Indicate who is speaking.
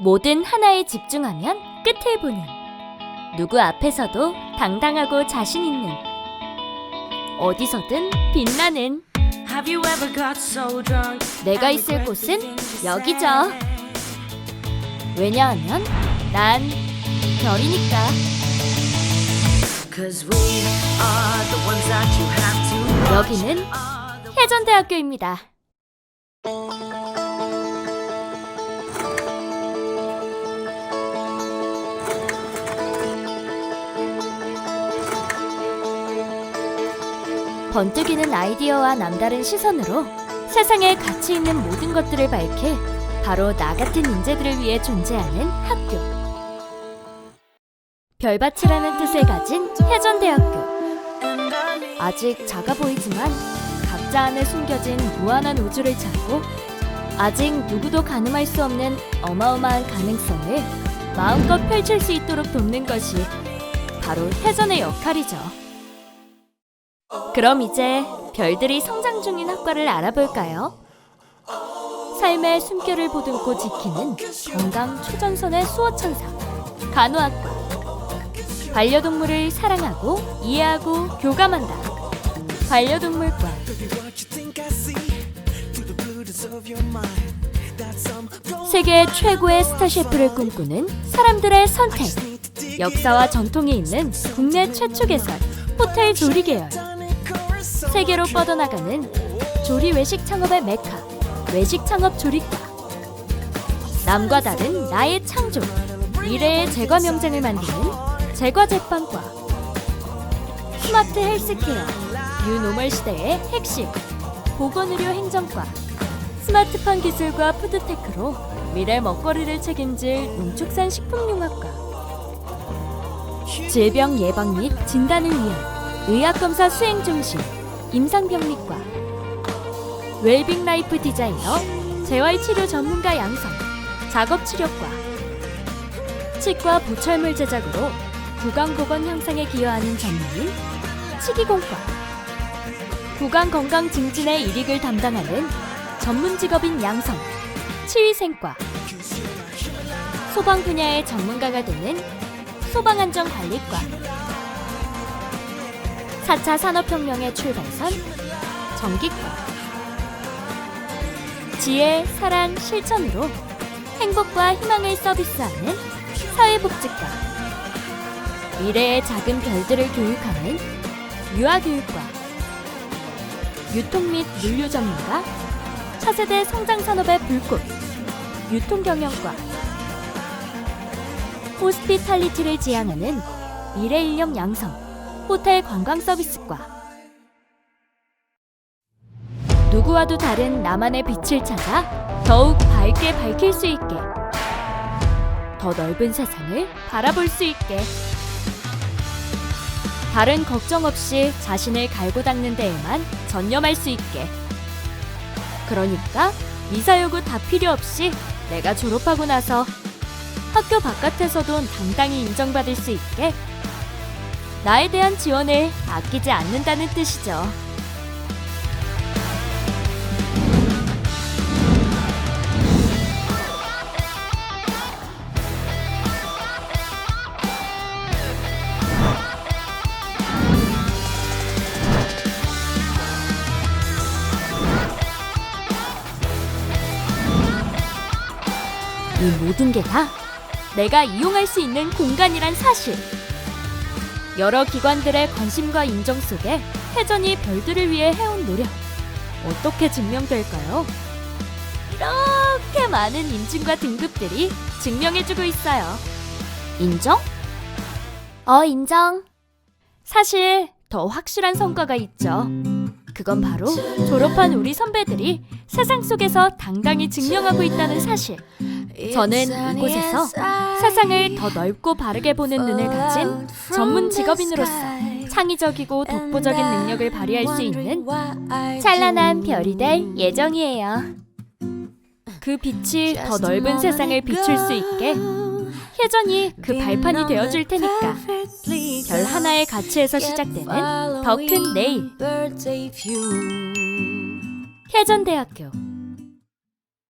Speaker 1: 뭐든 하나에 집중하면 끝을 보는 누구 앞에서도 당당하고 자신 있는 어디서든 빛나는? 내가 있을 곳은 여기죠. 왜냐하면 난 별이니까. 여기는 해전대학교입니다. 번뜩이는 아이디어와 남다른 시선으로 세상에 가치 있는 모든 것들을 밝히 바로 나 같은 인재들을 위해 존재하는 학교. 별밭이라는 뜻을 가진 해전대학교. 아직 작아 보이지만 각자 안에 숨겨진 무한한 우주를 찾고 아직 누구도 가늠할 수 없는 어마어마한 가능성을 마음껏 펼칠 수 있도록 돕는 것이 바로 해전의 역할이죠. 그럼 이제 별들이 성장 중인 학과를 알아볼까요? 삶의 숨결을 보듬고 지키는 건강 초전선의 수호천사 간호학과. 반려동물을 사랑하고 이해하고 교감한다. 반려동물과. 세계 최고의 스타 셰프를 꿈꾸는 사람들의 선택. 역사와 전통이 있는 국내 최초 개설 호텔 조리 계열 세계로 뻗어나가는 조리 외식 창업의 메카 외식 창업 조리과. 남과 다른 나의 창조 미래의 제과 명장을 만드는 제과 제빵과 스마트 헬스케어 뉴노멀 시대의 핵심 보건의료 행정과 스마트팜 기술과 푸드테크로 미래 먹거리를 책임질 농축산 식품융합과 질병 예방 및 진단을 위한 의학검사 수행 중심 임상병리과 웰빙 라이프 디자이너 재활치료 전문가 양성 작업치료과 치과 보철물 제작으로 구강보건 향상에 기여하는 전문인 치기공과 구강 건강 증진의 일익을 담당하는 전문 직업인 양성 치위생과 소방 분야의 전문가가 되는 소방안전관리과 4차 산업혁명의 출발선 전기과 지혜, 사랑, 실천으로 행복과 희망을 서비스하는 사회복지과 미래의 작은 별들을 교육하는 유아교육과 유통 및 물류 전문가 차세대 성장 산업의 불꽃 유통경영과 호스피탈리티를 지향하는 미래인력 양성 호텔 관광 서비스과. 누구와도 다른 나만의 빛을 찾아 더욱 밝게 밝힐 수 있게 더 넓은 세상을 바라볼 수 있게. 다른 걱정 없이 자신을 갈고 닦는 데에만 전념할 수 있게. 그러니까 이사 요구 다 필요 없이 내가 졸업하고 나서 학교 바깥에서도 당당히 인정받을 수 있게 나에 대한 지원을 아끼지 않는다는 뜻이죠. 이 모든 게 다 내가 이용할 수 있는 공간이란 사실. 여러 기관들의 관심과 인정 속에 해전이 별들을 위해 해온 노력 어떻게 증명될까요? 이렇게 많은 인증과 등급들이 증명해주고 있어요. 인정? 어, 인정. 사실 더 확실한 성과가 있죠. 그건 바로 졸업한 우리 선배들이 세상 속에서 당당히 증명하고 있다는 사실. 저는 이곳에서 세상을 더 넓고 바르게 보는 눈을 가진 전문 직업인으로서 창의적이고 독보적인 능력을 발휘할 수 있는 찬란한 별이 될 예정이에요. 그 빛이 더 넓은 세상을 비출 수 있게 혜전이 그 발판이 되어줄 테니까 별 하나의 가치에서 시작되는 더 큰 내일. 혜전대학교